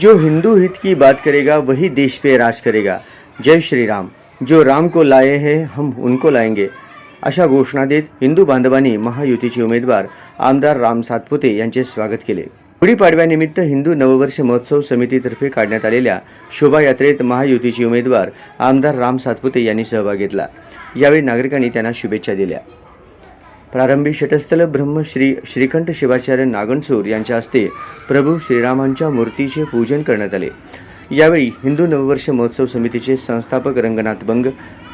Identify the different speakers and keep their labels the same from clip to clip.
Speaker 1: जो हिंदू हित की बात करेगा वही देश पे राज करेगा। जय श्री राम। जो राम को लाए हैं हम उनको लाएंगे। अशा घोषणा देत हिंदू बांधवांनी महायुतीचे उमेदवार आमदार राम सातपुते यांचे स्वागत केले. गुढीपाडव्यानिमित्त हिंदू नववर्ष महोत्सव समितीतर्फे काढण्यात आलेल्या शोभायात्रेत महायुतीचे उमेदवार आमदार राम सातपुते यांनी सहभाग घेतला. यावेळी नागरिकांनी त्यांना शुभेच्छा दिल्या. प्रारंभी शटस्थल ब्रह्मश्री श्रीकंठ शिवाचार्य नागणसूर यांच्या हस्ते प्रभू श्रीरामांच्या मूर्तीचे पूजन करण्यात आले. यावेळी हिंदू नववर्ष महोत्सव समितीचे संस्थापक रंगनाथ बंग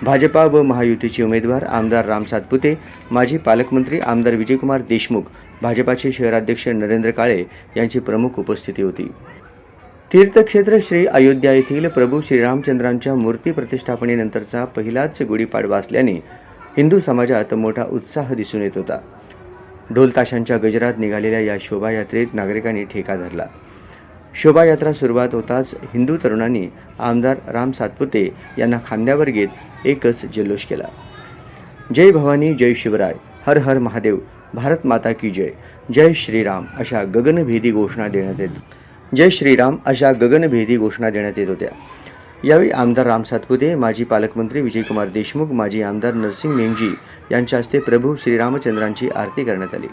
Speaker 1: भाजपा व महायुतीचे उमेदवार आमदार राम सातपुते माजी पालकमंत्री आमदार विजयकुमार देशमुख भाजपाचे शहराध्यक्ष नरेंद्र काळे यांची प्रमुख उपस्थिती होती. तीर्थक्षेत्र श्री अयोध्या येथील प्रभू श्रीरामचंद्रांच्या मूर्ती प्रतिष्ठापनेनंतरचा पहिलाच गुढीपाडवा असल्याने हिंदू समाजात मोठा उत्साह दिसून येत होता. ढोलताशांच्या गजरात निघालेल्या या शोभायात्रेत नागरिकांनी ठेका धरला. शोभायात्रा सुरुवात होताच हिंदू तरुणांनी आमदार राम सातपुते यांना खांद्यावर घेत एकच जल्लोष केला. जय भवानी जय शिवराय हर हर महादेव भारत माता की जय जय श्रीराम अशा गगनभेदी घोषणा देण्यात येत जय श्रीराम अशा गगनभेदी घोषणा देण्यात येत होत्या. यावेळी आमदार राम सातपुते माजी पालकमंत्री विजयकुमार देशमुख माजी आमदार नरसिंग मेंगजी यांच्या हस्ते प्रभू श्रीरामचंद्रांची आरती करण्यात आली.